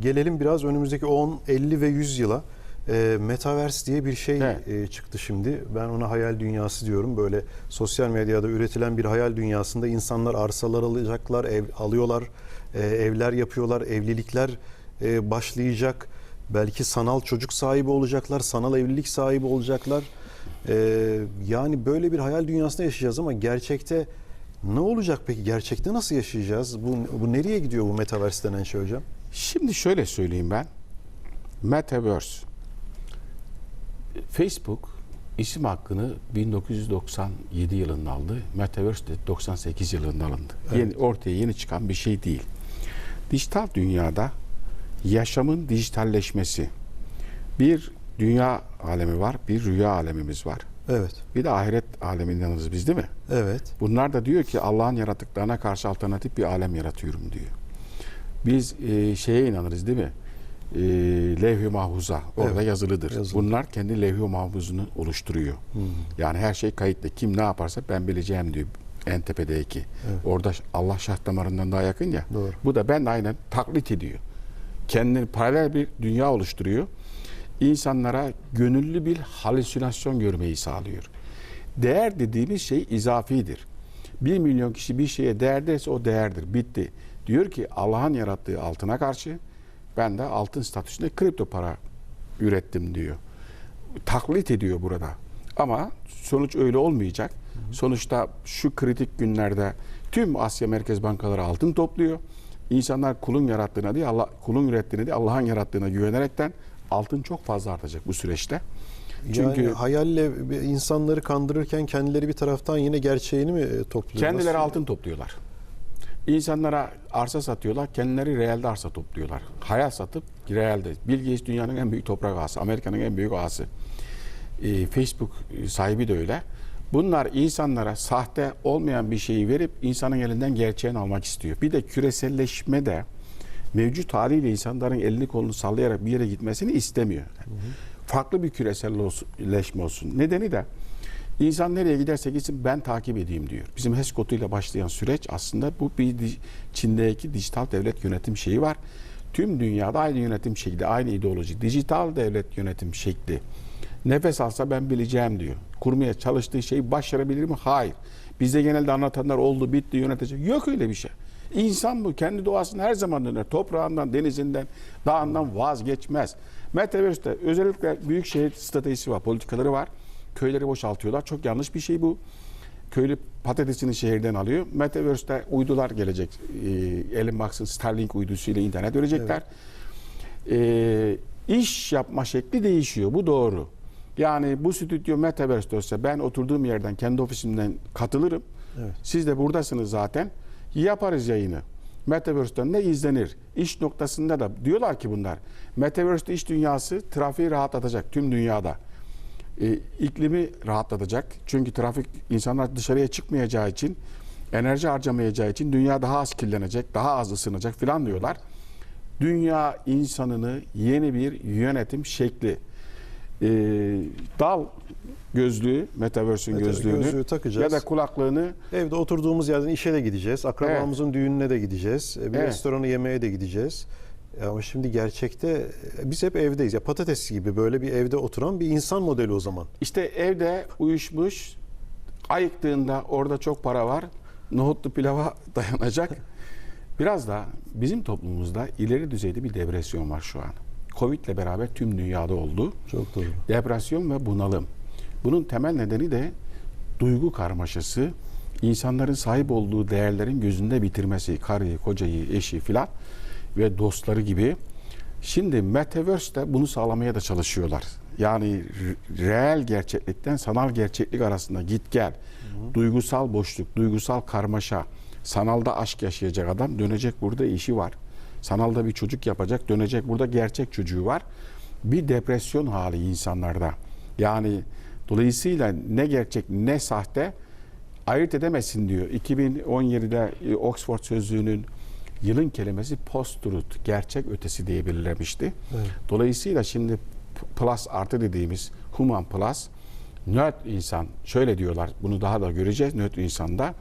Gelelim biraz önümüzdeki 10, 50 ve 100 yıla. E, Metaverse diye bir şey Evet. e, çıktı şimdi. Ben ona hayal dünyası diyorum. Böyle sosyal medyada üretilen bir hayal dünyasında insanlar arsalar alacaklar, ev alıyorlar, e, evler yapıyorlar, evlilikler e, başlayacak. Belki sanal çocuk sahibi olacaklar, sanal evlilik sahibi olacaklar. E, yani böyle bir hayal dünyasında yaşayacağız ama gerçekte ne olacak peki? Gerçekte nasıl yaşayacağız? Bu, bu nereye gidiyor bu Metaverse denen şey hocam? Şimdi şöyle söyleyeyim ben. Metaverse. Facebook isim hakkını 1997 yılında aldı. Metaverse de 98 yılında alındı. Yeni, ortaya yeni çıkan bir şey değil. Dijital dünyada yaşamın dijitalleşmesi. Bir dünya alemi var, bir rüya alemimiz var. Evet. Bir de ahiret aleminden biz değil mi? Evet. Bunlar da diyor ki Allah'ın yarattıklarına karşı alternatif bir alem yaratıyorum diyor. Biz e, şeye inanırız değil mi? E, levh-i mahfuza orada Evet, yazılıdır. yazılı. Bunlar kendi levh-i mahfuzunu oluşturuyor. Yani her şey kayıtlı. Kim ne yaparsa ben bileceğim diyor en tepedeki. Evet. Orada Allah şah damarından daha yakın ya. Doğru. Bu da ben de aynen taklit ediyor. Kendini paralel bir dünya oluşturuyor. İnsanlara gönüllü bir halüsinasyon görmeyi sağlıyor. Değer dediğimiz şey izafidir. Bir milyon kişi bir şeye değer derse o değerdir. Bitti. Diyor ki Allah'ın yarattığı altına karşı ben de altın statüsünde kripto para ürettim diyor. Taklit ediyor burada. Ama sonuç öyle olmayacak. Sonuçta şu kritik günlerde tüm Asya Merkez Bankaları altın topluyor. İnsanlar kulun yarattığına değil, Allah, kulun ürettiğine değil, Allah'ın yarattığına güvenerekten altın çok fazla artacak bu süreçte. Çünkü yani hayalle insanları kandırırken kendileri bir taraftan yine gerçeğini mi e, topluyor? Kendileri altın topluyorlar. İnsanlara arsa satıyorlar, kendileri realde arsa topluyorlar. Hayal satıp realde. Bill dünyanın en büyük toprak ağası, Amerika'nın en büyük ağası. Ee, Facebook sahibi de öyle. Bunlar insanlara sahte olmayan bir şeyi verip insanın elinden gerçeğini almak istiyor. Bir de küreselleşme de mevcut haliyle insanların elini kolunu sallayarak bir yere gitmesini istemiyor. Farklı bir küreselleşme olsun. Nedeni de İnsan nereye giderse gitsin ben takip edeyim diyor. Bizim HES koduyla başlayan süreç aslında bu bir Çin'deki dijital devlet yönetim şeyi var. Tüm dünyada aynı yönetim şekli, aynı ideoloji. Dijital devlet yönetim şekli. Nefes alsa ben bileceğim diyor. Kurmaya çalıştığı şeyi başarabilir mi? Hayır. Bizde genelde anlatanlar oldu, bitti, yönetecek. Yok öyle bir şey. İnsan bu. Kendi doğasını her zaman döner. Toprağından, denizinden, dağından vazgeçmez. Metaverse'de özellikle büyük şehir stratejisi var, politikaları var. Köyleri boşaltıyorlar. Çok yanlış bir şey bu. Köylü patatesini şehirden alıyor. Metaverse'de uydular gelecek. Ee, Elon Musk'ın Starlink uydusuyla internet verecekler. Ee, iş yapma şekli değişiyor. Bu doğru. Yani bu stüdyo Metaverse'de olsa ben oturduğum yerden kendi ofisimden katılırım. Evet. Siz de buradasınız zaten. Yaparız yayını. Metaverse'den ne izlenir? İş noktasında da diyorlar ki bunlar. Metaverse'de iş dünyası trafiği rahatlatacak tüm dünyada. Ee, iklimi rahatlatacak. Çünkü trafik insanlar dışarıya çıkmayacağı için enerji harcamayacağı için dünya daha az kirlenecek, daha az ısınacak filan diyorlar. Dünya insanını yeni bir yönetim şekli ee, dal gözlüğü, Metaverse'ün Evet, evet, gözlüğünü gözlüğü takacağız. ya da kulaklığını Evde oturduğumuz yerden işe de gideceğiz. Akrabamızın düğününe de gideceğiz. e, Bir Evet. restorana yemeğe de gideceğiz. E, Ama şimdi gerçekte e, biz hep evdeyiz. Ya patates gibi böyle bir evde oturan bir insan modeli o zaman. İşte evde uyuşmuş, ayıktığında orada çok para var, nohutlu pilava dayanacak. Biraz da bizim toplumumuzda ileri düzeyde bir depresyon var şu an. Covid ile beraber tüm dünyada oldu. Çok doğru. Depresyon ve bunalım. Bunun temel nedeni de duygu karmaşası, insanların sahip olduğu değerlerin gözünde bitirmesi, karıyı, kocayı, eşi filan ve dostları gibi. Şimdi Metaverse'de bunu sağlamaya da çalışıyorlar. Yani reel gerçeklikten sanal gerçeklik arasında git gel. Duygusal boşluk, duygusal karmaşa. Sanalda aşk yaşayacak adam dönecek burada işi var. Sanalda bir çocuk yapacak dönecek burada gerçek çocuğu var. Bir depresyon hali insanlarda. Yani dolayısıyla ne gerçek ne sahte ayırt edemezsin diyor. 2017'de e, Oxford Sözlüğü'nün yılın kelimesi post-truth, gerçek ötesi diye belirlemişti. Evet. Dolayısıyla şimdi plus artı dediğimiz human plus nötr insan şöyle diyorlar bunu daha da göreceğiz nötr insanda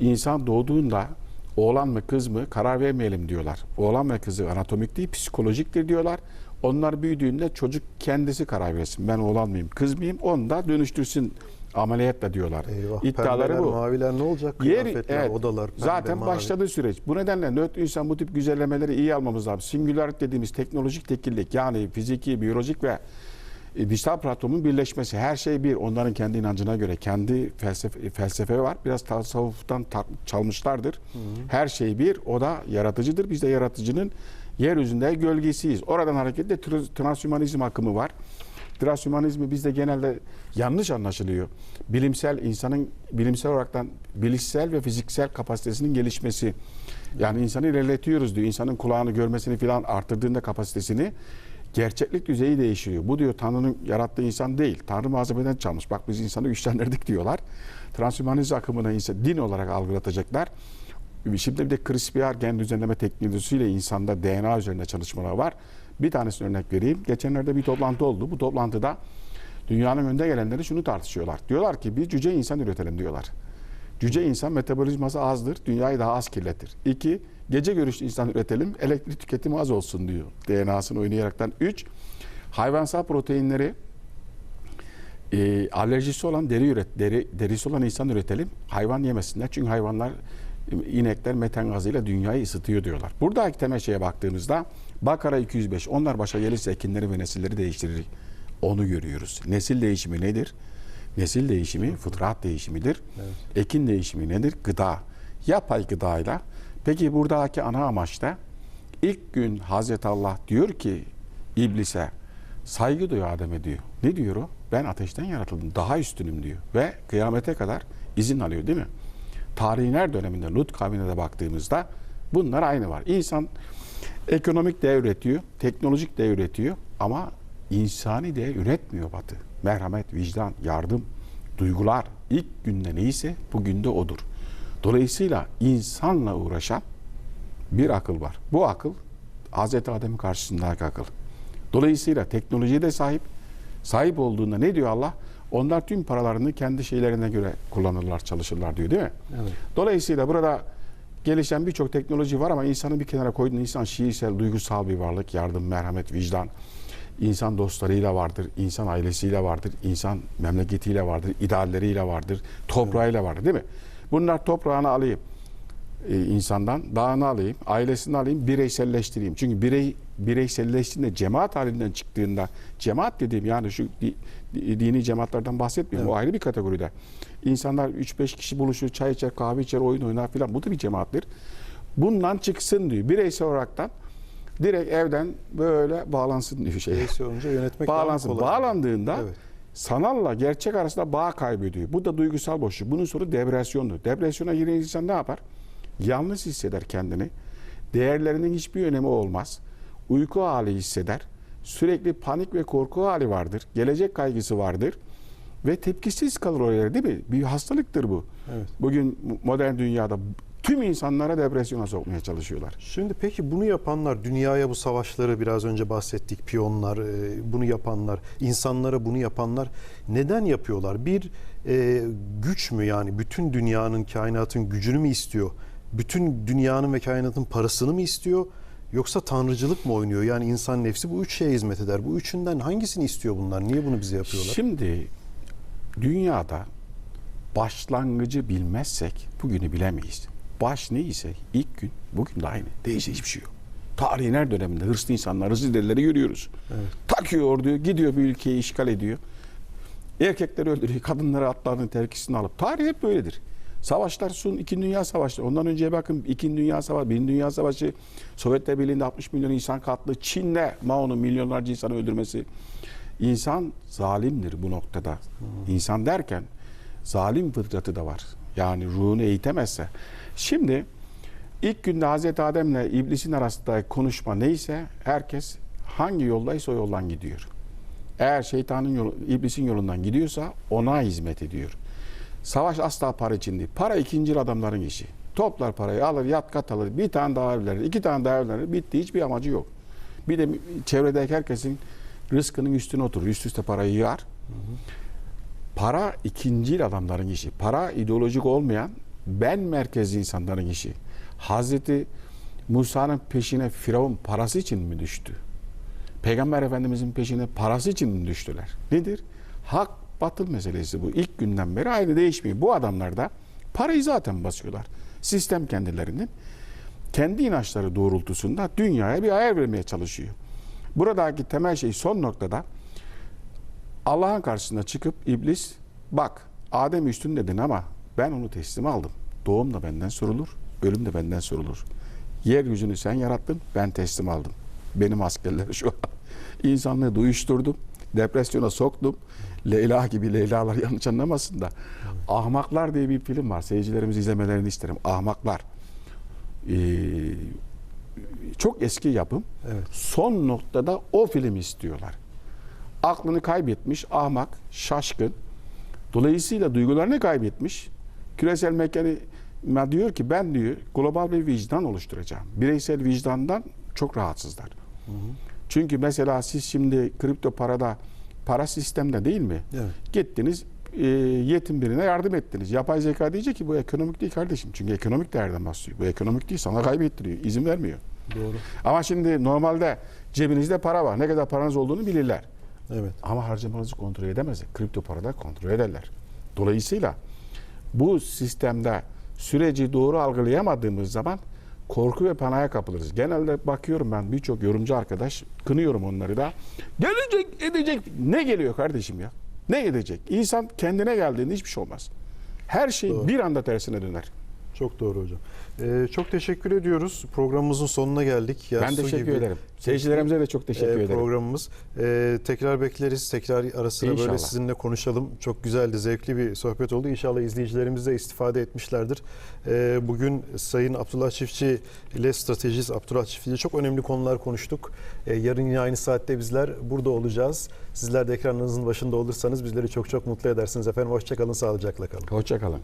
insan doğduğunda Oğlan mı kız mı karar vermeyelim diyorlar. Oğlan ve kızı anatomik değil psikolojiktir diyorlar. Onlar büyüdüğünde çocuk kendisi karar versin. Ben oğlan mıyım kız mıyım onu da dönüştürsün ameliyatla diyorlar. Eyvah. İddiaları pembeler, bu. maviler ne olacak? Yer, Kıyafetler, evet, odalar, pembe, zaten mavi. süreç. Bu nedenle nötr insan bu tip güzellemeleri iyi almamız lazım. Singularity dediğimiz teknolojik tekillik yani fiziki, biyolojik ve e, dijital platformun birleşmesi. Her şey bir. Onların kendi inancına göre kendi felsefe, felsefe var. Biraz tasavvuftan ta- çalmışlardır. Her şey bir. O da yaratıcıdır. Biz de yaratıcının yeryüzünde gölgesiyiz. Oradan hareketle tr- transhümanizm akımı var. Transhümanizmi bizde genelde yanlış anlaşılıyor. Bilimsel insanın bilimsel olaraktan bilişsel ve fiziksel kapasitesinin gelişmesi. Yani insanı ilerletiyoruz diyor. İnsanın kulağını görmesini falan arttırdığında kapasitesini gerçeklik düzeyi değişiyor. Bu diyor Tanrı'nın yarattığı insan değil. Tanrı malzemeden çalmış. Bak biz insanı güçlendirdik diyorlar. Transhümanizm akımına insan, din olarak algılatacaklar. Şimdi bir de CRISPR gen düzenleme teknolojisiyle insanda DNA üzerinde çalışmalar var. Bir tanesini örnek vereyim. Geçenlerde bir toplantı oldu. Bu toplantıda dünyanın önde gelenleri şunu tartışıyorlar. Diyorlar ki bir cüce insan üretelim diyorlar. Cüce insan metabolizması azdır, dünyayı daha az kirletir. İki, gece görüşlü insan üretelim, elektrik tüketimi az olsun diyor. DNA'sını oynayaraktan. Üç, hayvansal proteinleri e, alerjisi olan deri üret, deri, derisi olan insan üretelim. Hayvan yemesinler. Çünkü hayvanlar inekler metan gazıyla dünyayı ısıtıyor diyorlar. Buradaki temel şeye baktığımızda Bakara 205 onlar başa gelirse ekinleri ve nesilleri değiştirir. Onu görüyoruz. Nesil değişimi nedir? Nesil değişimi fıtrat değişimidir. Ekin değişimi nedir? Gıda. Yapay gıdayla. Peki buradaki ana amaç da ilk gün Hazreti Allah diyor ki iblise saygı duyuyor Adem'e diyor. Ne diyor o? Ben ateşten yaratıldım. Daha üstünüm diyor. Ve kıyamete kadar izin alıyor değil mi? Tarihin döneminde Lut kavmine de baktığımızda bunlar aynı var. İnsan ekonomik değer üretiyor, teknolojik değer üretiyor ama insani değer üretmiyor Batı. Merhamet, vicdan, yardım, duygular ilk günde neyse bugün de odur. Dolayısıyla insanla uğraşan bir akıl var. Bu akıl Hazreti Adem'in karşısındaki akıl. Dolayısıyla teknolojiye de sahip. Sahip olduğunda ne diyor Allah? Onlar tüm paralarını kendi şeylerine göre kullanırlar, çalışırlar diyor değil mi? Evet. Dolayısıyla burada gelişen birçok teknoloji var ama insanı bir kenara koyduğunda insan şiirsel, duygusal bir varlık, yardım, merhamet, vicdan. İnsan dostlarıyla vardır, insan ailesiyle vardır, insan memleketiyle vardır, idealleriyle vardır, toprağıyla vardır değil mi? Bunlar toprağını alayım e, insandan, dağını alayım, ailesini alayım, bireyselleştireyim. Çünkü birey bireyselleştiğinde cemaat halinden çıktığında cemaat dediğim yani şu di- di- dini cemaatlerden bahsetmiyorum. O ayrı bir kategoride. İnsanlar 3-5 kişi buluşur, çay içer, kahve içer, oyun oynar filan. Bu da bir cemaattir. Bundan çıksın diyor. Bireysel olaraktan direkt evden böyle bağlansın diyor şey. Bireysi olunca yönetmek Bağlansın. kolay. Bağlandığında Evet. sanalla gerçek arasında bağ kaybediyor. Bu da duygusal boşluk. Bunun sonu depresyondur. Depresyona giren insan ne yapar? Yalnız hisseder kendini. Değerlerinin hiçbir önemi olmaz. Uyku hali hisseder. Sürekli panik ve korku hali vardır. Gelecek kaygısı vardır. Ve tepkisiz kalır oraya değil mi? Bir hastalıktır bu. Evet. Bugün modern dünyada tüm insanlara depresyona sokmaya çalışıyorlar. Şimdi peki bunu yapanlar, dünyaya bu savaşları biraz önce bahsettik, piyonlar, e, bunu yapanlar, insanlara bunu yapanlar neden yapıyorlar? Bir e, güç mü yani bütün dünyanın, kainatın gücünü mü istiyor? Bütün dünyanın ve kainatın parasını mı istiyor? Yoksa tanrıcılık mı oynuyor? Yani insan nefsi bu üç şeye hizmet eder. Bu üçünden hangisini istiyor bunlar? Niye bunu bize yapıyorlar? Şimdi dünyada başlangıcı bilmezsek bugünü bilemeyiz. Baş neyse ilk gün bugün de aynı. Değişen hiçbir şey yok. Tarihin her döneminde hırslı insanlar, hırsız delileri görüyoruz. Takıyor orduyu, gidiyor bir ülkeyi işgal ediyor. Erkekleri öldürüyor, kadınları atlarının terkisini alıp. Tarih hep böyledir. Savaşlar son İkinci Dünya Savaşı. Ondan önceye bakın İkinci Dünya Savaşı, Birinci Dünya Savaşı, Sovyetler Birliği'nde 60 milyon insan katlı, Çin'de Mao'nun milyonlarca insanı öldürmesi. İnsan zalimdir bu noktada. İnsan derken zalim fıtratı da var. Yani ruhunu eğitemezse. Şimdi ilk günde Hazreti Adem'le iblisin arasındaki konuşma neyse herkes hangi yoldaysa o yoldan gidiyor. Eğer şeytanın yolu, iblisin yolundan gidiyorsa ona hizmet ediyor. Savaş asla para için değil. Para ikinci adamların işi. Toplar parayı alır, yat kat alır. Bir tane daha evlenir, iki tane daha evlenir. Bitti. Hiçbir amacı yok. Bir de çevredeki herkesin rızkının üstüne oturur. Üst üste parayı yığar. Para ikinci adamların işi. Para ideolojik olmayan ben merkezli insanların işi. Hazreti Musa'nın peşine Firavun parası için mi düştü? Peygamber Efendimizin peşine parası için mi düştüler? Nedir? Hak batıl meselesi bu. İlk günden beri aynı değişmiyor. Bu adamlar da parayı zaten basıyorlar. Sistem kendilerinin kendi inançları doğrultusunda dünyaya bir ayar vermeye çalışıyor. Buradaki temel şey son noktada Allah'ın karşısına çıkıp iblis bak Adem üstün dedin ama ben onu teslim aldım. Doğum da benden sorulur, ölüm de benden sorulur. Yeryüzünü sen yarattın, ben teslim aldım. Benim askerleri şu an. İnsanlığı uyuşturdum, depresyona soktum. Leyla gibi Leylalar yanlış anlamasın da. Ahmaklar diye bir film var. Seyircilerimiz izlemelerini isterim. Ahmaklar. Ee, çok eski yapım. Evet. Son noktada o film istiyorlar. Aklını kaybetmiş, ahmak, şaşkın. Dolayısıyla duygularını kaybetmiş. Küresel mekanizma diyor ki ben diyor global bir vicdan oluşturacağım. Bireysel vicdandan çok rahatsızlar. Çünkü mesela siz şimdi kripto parada para sistemde değil mi? Evet. Gittiniz e, yetim birine yardım ettiniz. Yapay zeka diyecek ki bu ekonomik değil kardeşim. Çünkü ekonomik değerden bahsediyor. Bu ekonomik değil sana kaybettiriyor. izin vermiyor. Doğru. Ama şimdi normalde cebinizde para var. Ne kadar paranız olduğunu bilirler. Evet. Ama harcamanızı kontrol edemezler. Kripto parada kontrol ederler. Dolayısıyla bu sistemde süreci doğru algılayamadığımız zaman korku ve panaya kapılırız. Genelde bakıyorum ben birçok yorumcu arkadaş kınıyorum onları da. Gelecek edecek. Ne geliyor kardeşim ya? Ne edecek? İnsan kendine geldiğinde hiçbir şey olmaz. Her şey Doğru. bir anda tersine döner. Çok doğru hocam. Ee, çok teşekkür ediyoruz. Programımızın sonuna geldik. Ya ben teşekkür gibi, ederim. Seyircilerimize de çok teşekkür e, ederim. Programımız. Ee, tekrar bekleriz. Tekrar ara sıra böyle sizinle konuşalım. Çok güzeldi, zevkli bir sohbet oldu. İnşallah izleyicilerimiz de istifade etmişlerdir. Ee, bugün Sayın Abdullah Çiftçi ile stratejist Abdullah Çiftçi ile çok önemli konular konuştuk. Ee, yarın yine aynı saatte bizler burada olacağız. Sizler de ekranınızın başında olursanız bizleri çok çok mutlu edersiniz efendim. Hoşçakalın, sağlıcakla kalın. Hoşçakalın.